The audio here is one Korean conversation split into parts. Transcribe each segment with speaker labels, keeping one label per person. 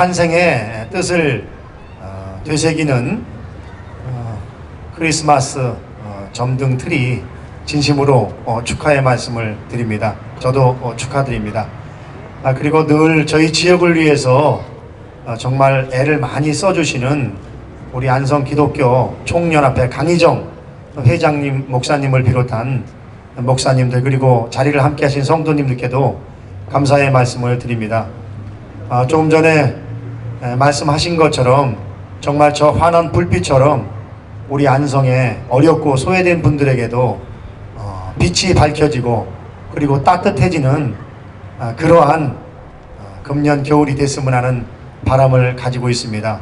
Speaker 1: 탄생의 뜻을 어, 되새기는 어, 크리스마스 어, 점등 트리 진심으로 어, 축하의 말씀을 드립니다. 저도 어, 축하드립니다. 아, 그리고 늘 저희 지역을 위해서 어, 정말 애를 많이 써주시는 우리 안성 기독교 총연합회 강희정 회장님, 목사님을 비롯한 목사님들 그리고 자리를 함께 하신 성도님들께도 감사의 말씀을 드립니다. 아, 조금 전에 에, 말씀하신 것처럼 정말 저 환한 불빛처럼 우리 안성에 어렵고 소외된 분들에게도 어, 빛이 밝혀지고 그리고 따뜻해지는 아, 그러한 어, 금년 겨울이 됐으면 하는 바람을 가지고 있습니다.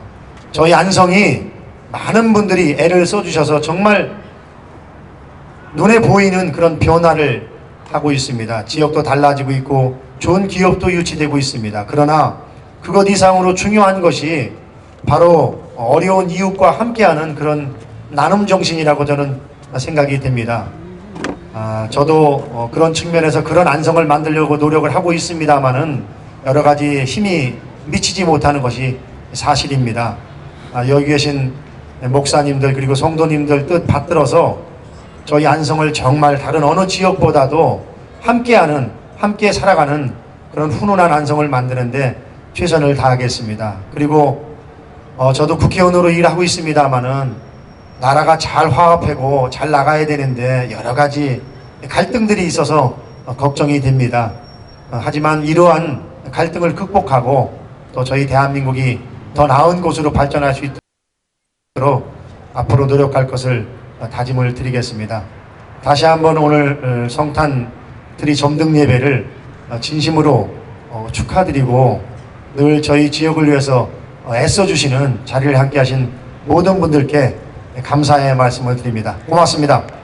Speaker 1: 저희 안성이 많은 분들이 애를 써주셔서 정말 눈에 보이는 그런 변화를 하고 있습니다. 지역도 달라지고 있고 좋은 기업도 유치되고 있습니다. 그러나 그것 이상으로 중요한 것이 바로 어려운 이웃과 함께하는 그런 나눔 정신이라고 저는 생각이 됩니다. 아, 저도 어, 그런 측면에서 그런 안성을 만들려고 노력을 하고 있습니다만은 여러 가지 힘이 미치지 못하는 것이 사실입니다. 아, 여기 계신 목사님들 그리고 성도님들 뜻 받들어서 저희 안성을 정말 다른 어느 지역보다도 함께하는 함께 살아가는 그런 훈훈한 안성을 만드는데 최선을 다하겠습니다. 그리고 어, 저도 국회의원으로 일하고 있습니다만은 나라가 잘 화합하고 잘 나가야 되는데 여러 가지 갈등들이 있어서 어, 걱정이 됩니다. 어, 하지만 이러한 갈등을 극복하고 또 저희 대한민국이 더 나은 곳으로 발전할 수 있도록 앞으로 노력할 것을 어, 다짐을 드리겠습니다. 다시 한번 오늘 어, 성탄 트리 점등 예배를 어, 진심으로 어, 축하드리고 늘 저희 지역을 위해서 어, 애써주시는 자리를 함께 하신 모든 분들께 감사의 말씀을 드립니다. 고맙습니다.